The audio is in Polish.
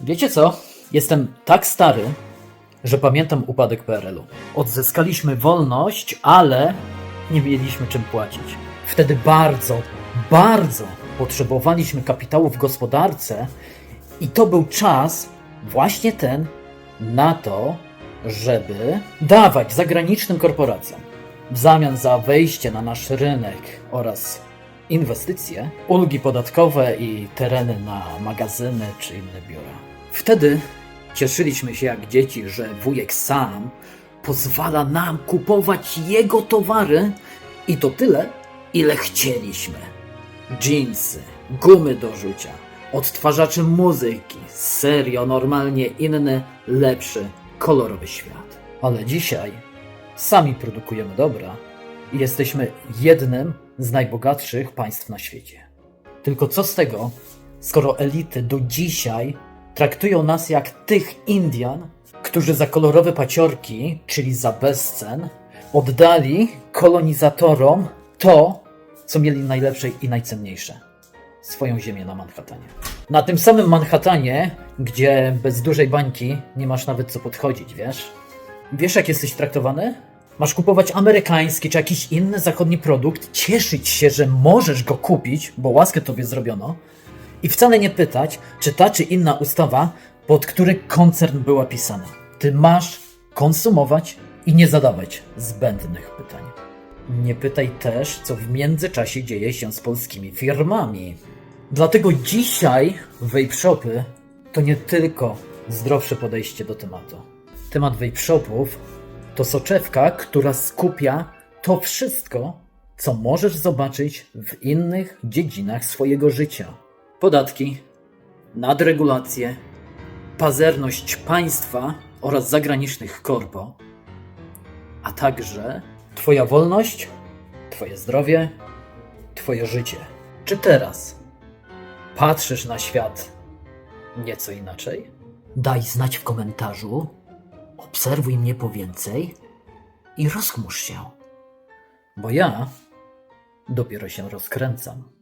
Wiecie co? Jestem tak stary, że pamiętam upadek PRL-u. Odzyskaliśmy wolność, ale nie mieliśmy czym płacić. Wtedy bardzo, bardzo potrzebowaliśmy kapitału w gospodarce i to był czas, właśnie ten, na to, żeby dawać zagranicznym korporacjom w zamian za wejście na nasz rynek oraz inwestycje, ulgi podatkowe i tereny na magazyny czy inne biura. Wtedy cieszyliśmy się jak dzieci, że wujek sam pozwala nam kupować jego towary i to tyle, ile chcieliśmy. Jeansy, gumy do rzucia, odtwarzacze muzyki, serio normalnie inny, lepszy, kolorowy świat. Ale dzisiaj sami produkujemy dobra jesteśmy jednym z najbogatszych państw na świecie. Tylko co z tego, skoro elity do dzisiaj traktują nas jak tych Indian, którzy za kolorowe paciorki, czyli za bezcen, oddali kolonizatorom to, co mieli najlepsze i najcenniejsze swoją ziemię na Manhattanie. Na tym samym Manhattanie, gdzie bez dużej bańki nie masz nawet co podchodzić, wiesz? Wiesz, jak jesteś traktowany? Masz kupować amerykański czy jakiś inny zachodni produkt, cieszyć się, że możesz go kupić, bo łaskę tobie zrobiono, i wcale nie pytać, czy ta czy inna ustawa, pod który koncern była pisana. Ty masz konsumować i nie zadawać zbędnych pytań. Nie pytaj też, co w międzyczasie dzieje się z polskimi firmami. Dlatego dzisiaj vape shopy to nie tylko zdrowsze podejście do tematu. Temat vape shopów to soczewka, która skupia to wszystko, co możesz zobaczyć w innych dziedzinach swojego życia. Podatki, nadregulacje, pazerność państwa oraz zagranicznych korpo, a także Twoja wolność, Twoje zdrowie, Twoje życie. Czy teraz patrzysz na świat nieco inaczej? Daj znać w komentarzu, obserwuj mnie po więcej i rozchmurz się, bo ja dopiero się rozkręcam.